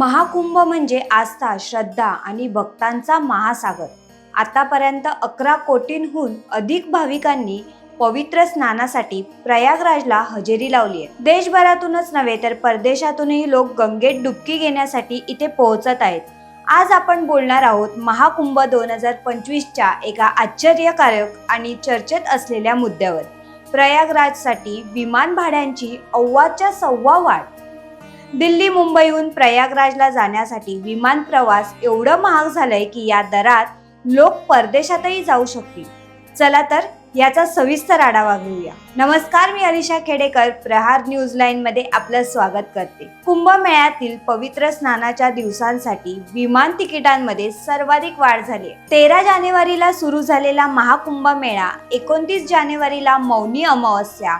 महाकुंभ म्हणजे आस्था श्रद्धा आणि भक्तांचा महासागर. आतापर्यंत अकरा कोटींहून अधिक भाविकांनी पवित्र स्नानासाठी प्रयागराजला हजेरी लावली आहे. देशभरातूनच नव्हे तर परदेशातूनही लोक गंगेत डुबकी घेण्यासाठी इथे पोहोचत आहेत. आज आपण बोलणार आहोत महाकुंभ दोन हजार पंचवीसच्या एका आश्चर्यकारक आणि चर्चेत असलेल्या मुद्द्यावर. प्रयागराजसाठी विमान भाड्यांची अव्वाच्या सव्वा वाढ दिल्ली मुंबईहून प्रयागराजला जाण्यासाठी विमान प्रवास एवढं महाग झालंय की या दरात लोक परदेशातही जाऊ शकतील. चला तर याचा सविस्तर आढावा घेऊया. नमस्कार मी अलिशा खेडेकर प्रहार न्यूज लाईन मध्ये आपलं स्वागत करते. कुंभमेळ्यातील पवित्र स्नानाच्या दिवसांसाठी विमान तिकिटांमध्ये सर्वाधिक वाढ झाली तेरा जानेवारीला सुरू झालेला महाकुंभ मेळा एकोणतीस जानेवारीला मौनी अमावस्या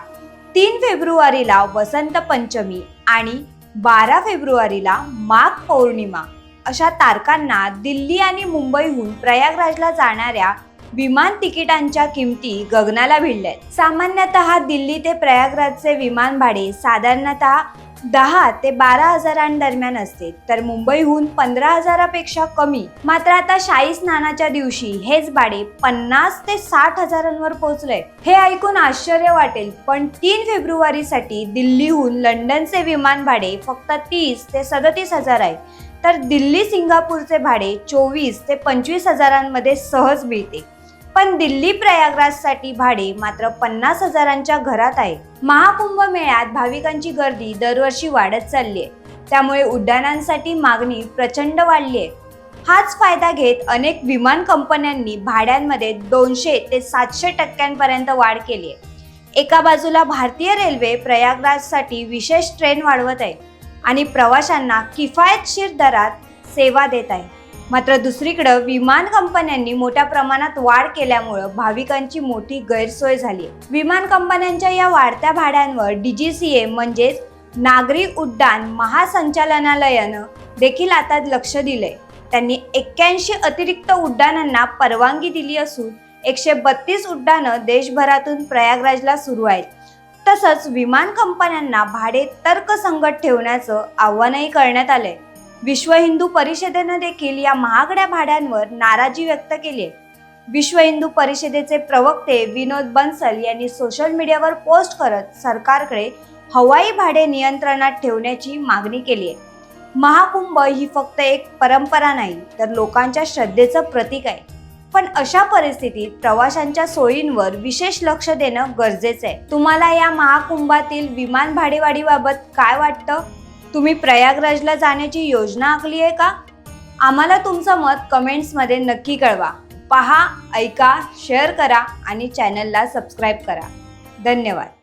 तीन फेब्रुवारीला वसंत पंचमी आणि बारा फेब्रुवारीला माघ पौर्णिमा अशा तारखांना दिल्ली आणि मुंबईहून प्रयागराजला जाणाऱ्या विमान तिकिटांच्या किमती गगनाला भिडल्या आहेत सामान्यतः दिल्ली ते प्रयागराजचे विमान भाडे साधारणतः दहा ते बारा हजारांदरम्यान असते. तर मुंबईहून पंधरा हजारापेक्षा कमी. मात्र आता शाही स्नानाच्या दिवशी हेच भाडे पन्नास ते साठ हजारांवर पोहोचले हे ऐकून आश्चर्य वाटेल पण तीन फेब्रुवारीसाठी दिल्लीहून लंडनचे विमान भाडे फक्त तीस ते सदतीस हजार आहे. तर दिल्ली सिंगापूरचे भाडे चोवीस ते पंचवीस हजारांमध्ये सहज मिळते. पण दिल्ली प्रयागराजसाठी भाडे मात्र पन्नास हजारांच्या घरात आहे. महाकुंभ मेळ्यात भाविकांची गर्दी दरवर्षी वाढत चालली आहे त्यामुळे उड्डाणांसाठी मागणी प्रचंड वाढली आहे हाच फायदा घेत अनेक विमान कंपन्यांनी भाड्यांमध्ये दोनशे ते सातशे टक्क्यांपर्यंत वाढ केली आहे एका बाजूला भारतीय रेल्वे प्रयागराजसाठी विशेष ट्रेन वाढवत आहे आणि प्रवाशांना किफायतशीर दरात सेवा देत आहे. मात्र दुसरीकडं विमान कंपन्यांनी मोठ्या प्रमाणात वाढ केल्यामुळं भाविकांची मोठी गैरसोय झाली आहे. विमान कंपन्यांच्या या वाढत्या भाड्यांवर डीजीसीए म्हणजेच नागरी उड्डाण महासंचालनालयानं देखील आता लक्ष दिलंय. त्यांनी एक्क्याऐंशी अतिरिक्त उड्डाणांना परवानगी दिली असून एकशे बत्तीस उड्डाणं देशभरातून प्रयागराजला सुरू आहेत. तसंच विमान कंपन्यांना भाडे तर्कसंगत ठेवण्याचं आव्हानही करण्यात आलंय. विश्व हिंदू परिषदेनं देखील या महागड्या भाड्यांवर नाराजी व्यक्त केली आहे. विश्व हिंदू परिषदेचे प्रवक्ते विनोद बन्सल यांनी सोशल मीडियावर पोस्ट करत सरकारकडे हवाई भाडे नियंत्रणात ठेवण्याची मागणी केली आहे. महाकुंभ ही फक्त एक परंपरा नाही तर लोकांच्या श्रद्धेचं प्रतीक आहे. पण अशा परिस्थितीत प्रवाशांच्या सोयींवर विशेष लक्ष देणं गरजेचं आहे. तुम्हाला या महाकुंभातील विमान भाडेवाढीबाबत काय वाटतं? तुम्ही प्रयागराजला जाण्याची योजना आखली आहे का? आम्हाला तुमचं मत कमेंट्समध्ये नक्की कळवा. पहा ऐका शेअर करा आणि चॅनलला सबस्क्राईब करा. धन्यवाद.